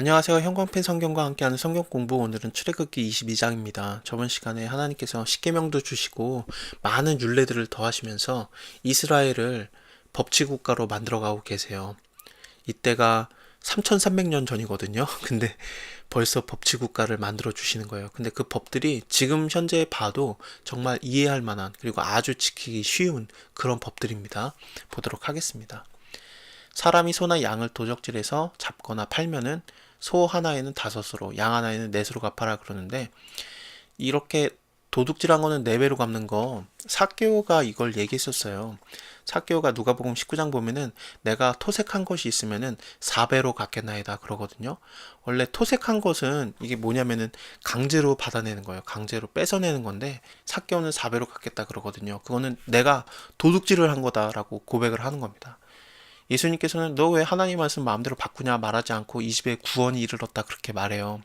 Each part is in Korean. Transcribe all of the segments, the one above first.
안녕하세요. 형광펜 성경과 함께하는 성경 공부 오늘은 출애굽기 22장입니다. 저번 시간에 하나님께서 십계명도 주시고 많은 율례들을 더하시면서 이스라엘을 법치 국가로 만들어 가고 계세요. 이때가 3,300년 전이거든요. 근데 벌써 법치 국가를 만들어 주시는 거예요. 근데 그 법들이 지금 현재 봐도 정말 이해할 만한 그리고 아주 지키기 쉬운 그런 법들입니다. 보도록 하겠습니다. 사람이 소나 양을 도적질해서 잡거나 팔면은 소 하나에는 다섯으로 양 하나에는 넷으로 갚아라 그러는데 이렇게 도둑질한 거는 네 배로 갚는 거 사개오가 이걸 얘기했었어요. 사개오가 누가복음 19장 보면은 내가 토색한 것이 있으면은 4배로 갚겠나이다 그러거든요. 원래 토색한 것은 이게 뭐냐면은 강제로 받아내는 거예요. 강제로 뺏어내는 건데 사개오는 4배로 갚겠다 그러거든요. 그거는 내가 도둑질을 한 거다라고 고백을 하는 겁니다. 예수님께서는 너 왜 하나님 말씀 마음대로 바꾸냐 말하지 않고 이 집에 구원이 이르렀다 그렇게 말해요.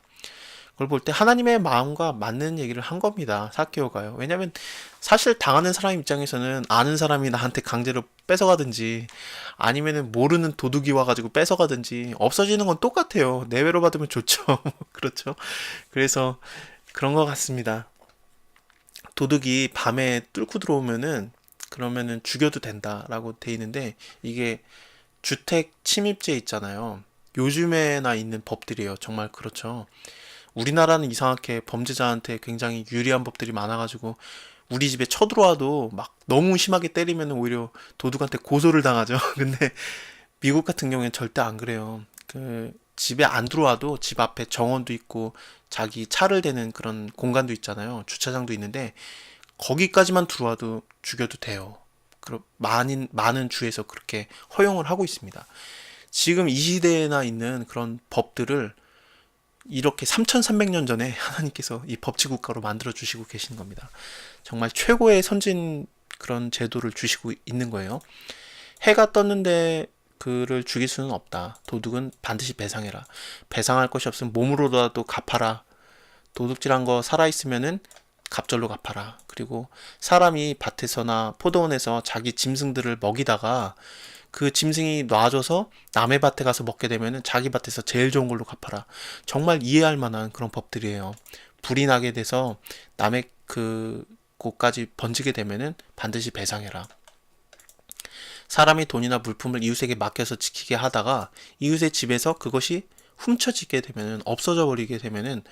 그걸 볼 때 하나님의 마음과 맞는 얘기를 한 겁니다. 사케오가요. 왜냐면 사실 당하는 사람 입장에서는 아는 사람이 나한테 강제로 뺏어가든지 아니면은 모르는 도둑이 와가지고 뺏어가든지 없어지는 건 똑같아요. 내외로 받으면 좋죠. 그렇죠. 그래서 그런 것 같습니다. 도둑이 밤에 뚫고 들어오면은 그러면은 죽여도 된다라고 돼 있는데 이게 주택 침입죄 있잖아요. 요즘에나 있는 법들이에요. 정말 그렇죠. 우리나라는 이상하게 범죄자한테 굉장히 유리한 법들이 많아가지고 우리 집에 쳐들어와도 막 너무 심하게 때리면 오히려 도둑한테 고소를 당하죠. 근데 미국 같은 경우엔 절대 안 그래요. 그 집에 안 들어와도 집 앞에 정원도 있고 자기 차를 대는 그런 공간도 있잖아요. 주차장도 있는데 거기까지만 들어와도 죽여도 돼요. 많은 많은 주에서 그렇게 허용을 하고 있습니다. 지금 이 시대에나 있는 그런 법들을 이렇게 3,300년 전에 하나님께서 이 법치 국가로 만들어 주시고 계신 겁니다. 정말 최고의 선진 그런 제도를 주시고 있는 거예요. 해가 떴는데 그를 죽일 수는 없다. 도둑은 반드시 배상해라. 배상할 것이 없으면 몸으로라도 갚아라. 도둑질한 거 살아 있으면은 갑절로 갚아라. 그리고 사람이 밭에서나 포도원에서 자기 짐승들을 먹이다가 그 짐승이 놔줘서 남의 밭에 가서 먹게 되면은 자기 밭에서 제일 좋은 걸로 갚아라. 정말 이해할 만한 그런 법들이에요. 불이 나게 돼서 남의 그 곳까지 번지게 되면은 반드시 배상해라. 사람이 돈이나 물품을 이웃에게 맡겨서 지키게 하다가 이웃의 집에서 그것이 훔쳐지게 되면은 없어져 버리게 되면은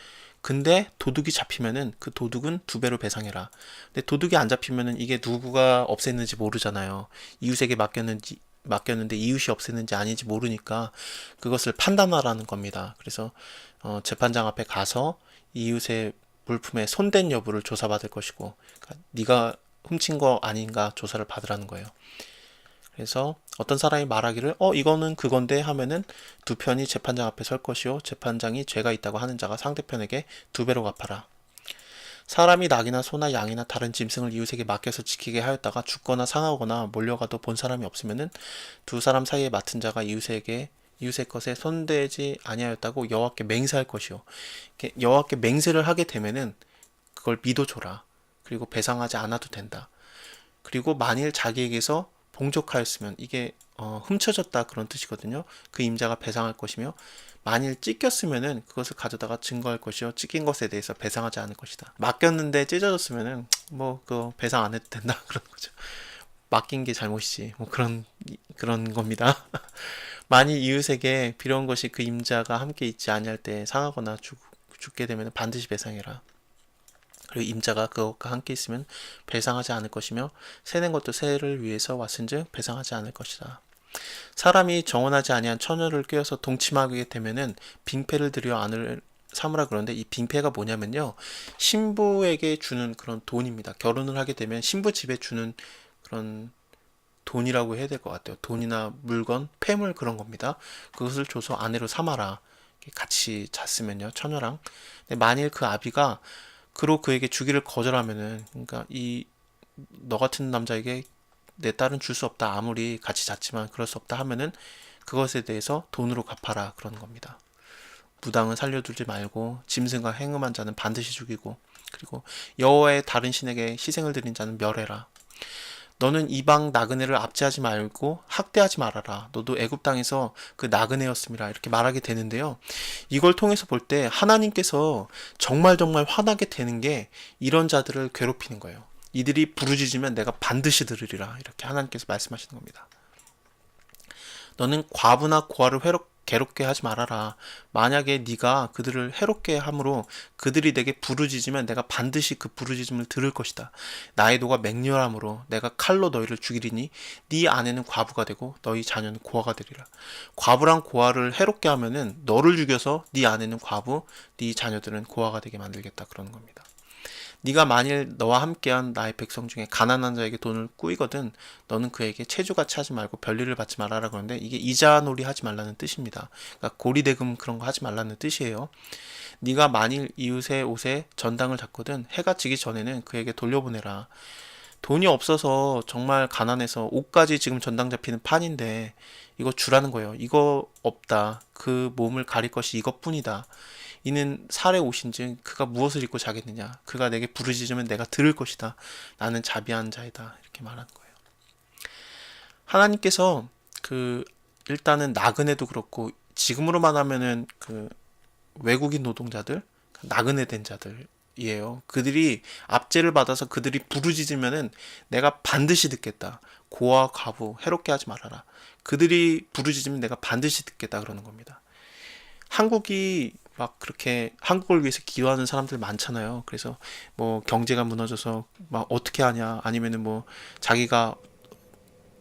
근데 도둑이 잡히면은 그 도둑은 두 배로 배상해라. 근데 도둑이 안 잡히면은 이게 누구가 없앴는지 모르잖아요. 이웃에게 맡겼는지 맡겼는데 이웃이 없앴는지 아닌지 모르니까 그것을 판단하라는 겁니다. 그래서 어, 재판장 앞에 가서 이웃의 물품에 손댄 여부를 조사받을 것이고, 그러니까 네가 훔친 거 아닌가 조사를 받으라는 거예요. 그래서 어떤 사람이 말하기를 어 이거는 그건데 하면은 두 편이 재판장 앞에 설 것이요 재판장이 죄가 있다고 하는 자가 상대편에게 두 배로 갚아라. 사람이 낙이나 소나 양이나 다른 짐승을 이웃에게 맡겨서 지키게 하였다가 죽거나 상하거나 몰려가도 본 사람이 없으면은 두 사람 사이에 맡은 자가 이웃에게 이웃의 것에 손대지 아니하였다고 여호와께 맹세할 것이요. 여호와께 맹세를 하게 되면은 그걸 믿어 줘라. 그리고 배상하지 않아도 된다. 그리고 만일 자기에게서 봉족하였으면 이게 어, 훔쳐졌다 그런 뜻이거든요. 그 임자가 배상할 것이며 만일 찢겼으면은 그것을 가져다가 증거할 것이요 찢긴 것에 대해서 배상하지 않을 것이다. 맡겼는데 찢어졌으면은 뭐 그 배상 안 해도 된다 그런 거죠. 맡긴 게 잘못이지 뭐 그런 그런 겁니다. 만일 이웃에게 빌어온 것이 그 임자가 함께 있지 아니할 때 상하거나 죽, 죽게 되면 반드시 배상해라. 그리고 임자가 그것과 함께 있으면 배상하지 않을 것이며 세낸 것도 세를 위해서 왔은즉 배상하지 않을 것이다. 사람이 정원하지 아니한 처녀를 꿰어서 동침하게 되면은 빙패를 들여 안을 삼으라 그러는데 이 빙패가 뭐냐면요 신부에게 주는 그런 돈입니다. 결혼을 하게 되면 신부 집에 주는 그런 돈이라고 해야 될 것 같아요. 돈이나 물건, 폐물 그런 겁니다. 그것을 줘서 아내로 삼아라. 같이 잤으면요 처녀랑. 만일 그 아비가 그로 그에게 주기를 거절하면은 그러니까 이 너 같은 남자에게 내 딸은 줄 수 없다 아무리 같이 잤지만 그럴 수 없다 하면은 그것에 대해서 돈으로 갚아라 그런 겁니다. 무당은 살려두지 말고 짐승과 행음한 자는 반드시 죽이고 그리고 여호와의 다른 신에게 희생을 드린 자는 멸해라. 너는 이방 나그네를 압제하지 말고 학대하지 말아라. 너도 애굽 땅에서 그 나그네였음이라 이렇게 말하게 되는데요. 이걸 통해서 볼 때 하나님께서 정말 정말 화나게 되는 게 이런 자들을 괴롭히는 거예요. 이들이 부르짖으면 내가 반드시 들으리라 이렇게 하나님께서 말씀하시는 겁니다. 너는 과부나 고아를 회롭, 괴롭게 하지 말아라. 만약에 네가 그들을 해롭게 함으로 그들이 내게 부르짖으면 내가 반드시 그 부르짖음을 들을 것이다. 나의 도가 맹렬함으로 내가 칼로 너희를 죽이리니 네 아내는 과부가 되고 너희 자녀는 고아가 되리라. 과부랑 고아를 해롭게 하면은 너를 죽여서 네 아내는 과부, 네 자녀들은 고아가 되게 만들겠다 그러는 겁니다. 네가 만일 너와 함께한 나의 백성 중에 가난한 자에게 돈을 꾸이거든 너는 그에게 체주같이 하지 말고 별일을 받지 말아라 그러는데 이게 이자놀이 하지 말라는 뜻입니다. 그러니까 고리대금 그런 거 하지 말라는 뜻이에요. 네가 만일 이웃의 옷에 전당을 잡거든 해가 지기 전에는 그에게 돌려보내라. 돈이 없어서 정말 가난해서 옷까지 지금 전당 잡히는 판인데 이거 주라는 거예요. 이거 없다. 그 몸을 가릴 것이 이것뿐이다. 이는 살의 옷인즉 그가 무엇을 입고 자겠느냐? 그가 내게 부르짖으면 내가 들을 것이다. 나는 자비한 자이다. 이렇게 말하는 거예요. 하나님께서 그 일단은 나그네도 그렇고 지금으로만 하면은 그 외국인 노동자들 나그네 된 자들이에요. 그들이 압제를 받아서 그들이 부르짖으면은 내가 반드시 듣겠다. 고아 과부 해롭게 하지 말아라. 그들이 부르짖으면 내가 반드시 듣겠다 그러는 겁니다. 한국이 막 그렇게 한국을 위해서 기도하는 사람들 많잖아요. 그래서 뭐 경제가 무너져서 막 어떻게 하냐 아니면은 뭐 자기가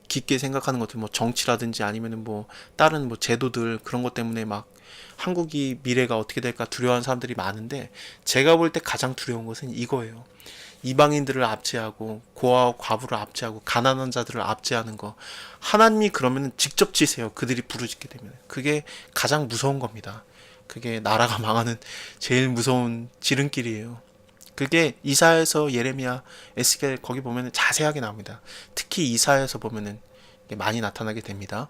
깊게 생각하는 것들 뭐 정치라든지 아니면은 뭐 다른 뭐 제도들 그런 것 때문에 막 한국이 미래가 어떻게 될까 두려워하는 사람들이 많은데 제가 볼 때 가장 두려운 것은 이거예요. 이방인들을 압제하고 고아와 과부를 압제하고 가난한 자들을 압제하는 거 하나님이 그러면 직접 치세요 그들이 부르짖게 되면 그게 가장 무서운 겁니다 그게 나라가 망하는 제일 무서운 지름길이에요. 그게 이사에서 예레미야, 에스겔 거기 보면 자세하게 나옵니다. 특히 이사에서 보면은 많이 나타나게 됩니다.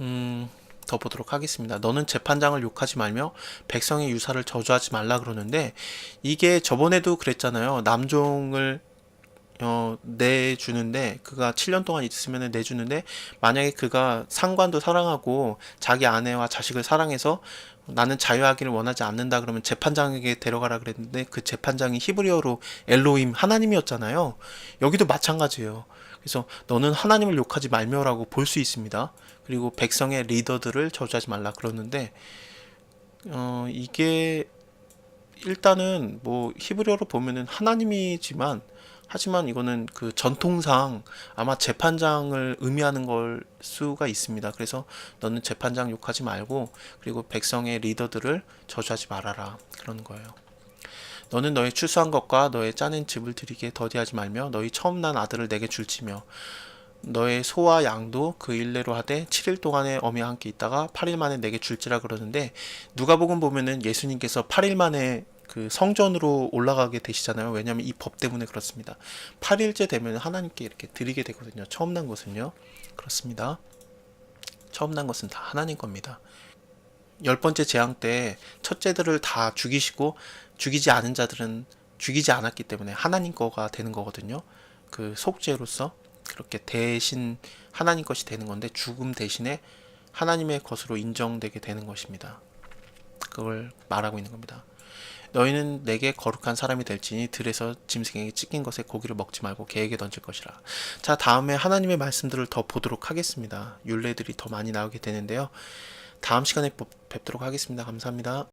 음, 더 보도록 하겠습니다. 너는 재판장을 욕하지 말며 백성의 유사를 저주하지 말라 그러는데 이게 저번에도 그랬잖아요. 남종을 어, 내주는데 그가 7년 동안 있으면 내주는데 만약에 그가 상관도 사랑하고 자기 아내와 자식을 사랑해서 나는 자유하기를 원하지 않는다 그러면 재판장에게 데려가라 그랬는데 그 재판장이 히브리어로 엘로임 하나님이었잖아요. 여기도 마찬가지예요. 그래서 너는 하나님을 욕하지 말며라고 볼 수 있습니다. 그리고 백성의 리더들을 저주하지 말라 그러는데 어 이게 일단은 뭐 히브리어로 보면은 하나님이지만 하지만 이거는 그 전통상 아마 재판장을 의미하는 걸 수가 있습니다. 그래서 너는 재판장 욕하지 말고 그리고 백성의 리더들을 저주하지 말아라. 그러는 거예요. 너는 너의 추수한 것과 너의 짜낸 집을 드리게 더디하지 말며 너희 처음 난 아들을 내게 줄지며 너의 소와 양도 그 일례로 하되 7일 동안에 어미와 함께 있다가 8일 만에 내게 줄지라 그러는데 누가복음 보면은 예수님께서 8일 만에 그 성전으로 올라가게 되시잖아요. 왜냐하면 이 법 때문에 그렇습니다. 8일째 되면 하나님께 이렇게 드리게 되거든요. 처음 난 것은요. 그렇습니다. 처음 난 것은 다 하나님 겁니다. 열 번째 재앙 때 첫째들을 다 죽이시고 죽이지 않은 자들은 죽이지 않았기 때문에 하나님 거가 되는 거거든요. 그 속죄로서 그렇게 대신 하나님 것이 되는 건데 죽음 대신에 하나님의 것으로 인정되게 되는 것입니다. 그걸 말하고 있는 겁니다. 너희는 내게 거룩한 사람이 될지니 들에서 짐승에게 찢긴 것에 고기를 먹지 말고 개에게 던질 것이라. 자, 다음에 하나님의 말씀들을 더 보도록 하겠습니다. 율례들이 더 많이 나오게 되는데요. 다음 시간에 뵙도록 하겠습니다. 감사합니다.